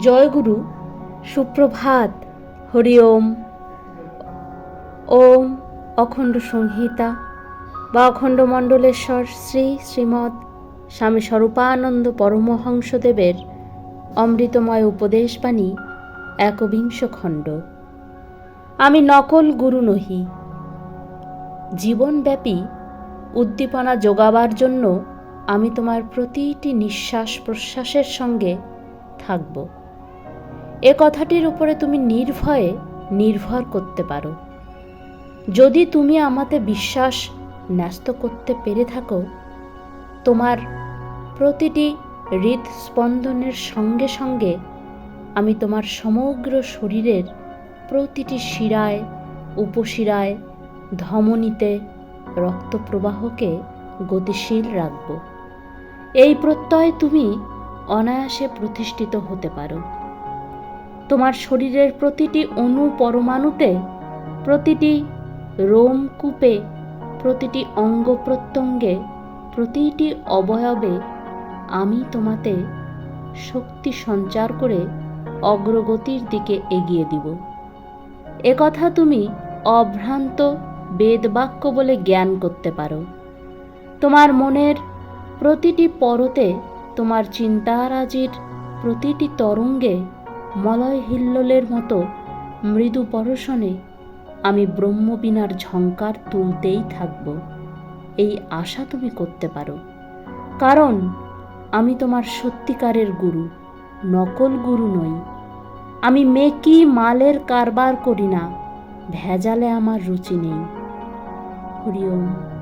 জয়গুরু, সুপ্রভাত, হরি ওম। ওম অখণ্ড সংহিতা, বা অখণ্ড মণ্ডলেশ্বর শ্রী শ্রীমৎ স্বামী স্বরূপানন্দ পরমহংসদেবের অমৃতময় উপদেশবাণী, একবিংশ খণ্ড। আমি নকল গুরু নহি। জীবনব্যাপী উদ্দীপনা যোগাবার জন্য আমি তোমার প্রতিটি নিঃশ্বাস প্রশ্বাসের সঙ্গে থাকব। এ কথাটির উপরে তুমি নির্ভয়ে নির্ভর করতে পারো। যদি তুমি আমাতে বিশ্বাস ন্যস্ত করতে পেরে থাকো, তোমার প্রতিটি হৃদস্পন্দনের সঙ্গে সঙ্গে আমি তোমার সমগ্র শরীরের প্রতিটি শিরায়, উপশিরায়, ধমনীতে রক্তপ্রবাহকে গতিশীল রাখব। এই প্রত্যয় তুমি অনায়াসে প্রতিষ্ঠিত হতে পারো। তোমার শরীরের প্রতিটি অণু পরমাণুতে, প্রতিটি রোমকূপে প্রতিটি অঙ্গ প্রত্যঙ্গে, প্রতিটি অবয়বে আমি তোমাতে শক্তি সঞ্চার করে অগ্রগতির দিকে এগিয়ে দিব। একথা তুমি অভ্রান্ত বেদবাক্য বলে জ্ঞান করতে পারো। তোমার মনের প্রতিটি পরতে তোমার চিন্তারাজির প্রতিটি তরঙ্গে মলয় হিল্লোলের মতো মৃদু পরশনে আমি ব্রহ্মবীণার ঝঙ্কার তুলতেই থাকব। এই আশা তুমি করতে পারো। কারণ আমি তোমার সত্যিকারের গুরু, নকল গুরু নই। আমি মেকি মালের কারবার করি না, ভেজালে আমার রুচি নেই। হরি ওম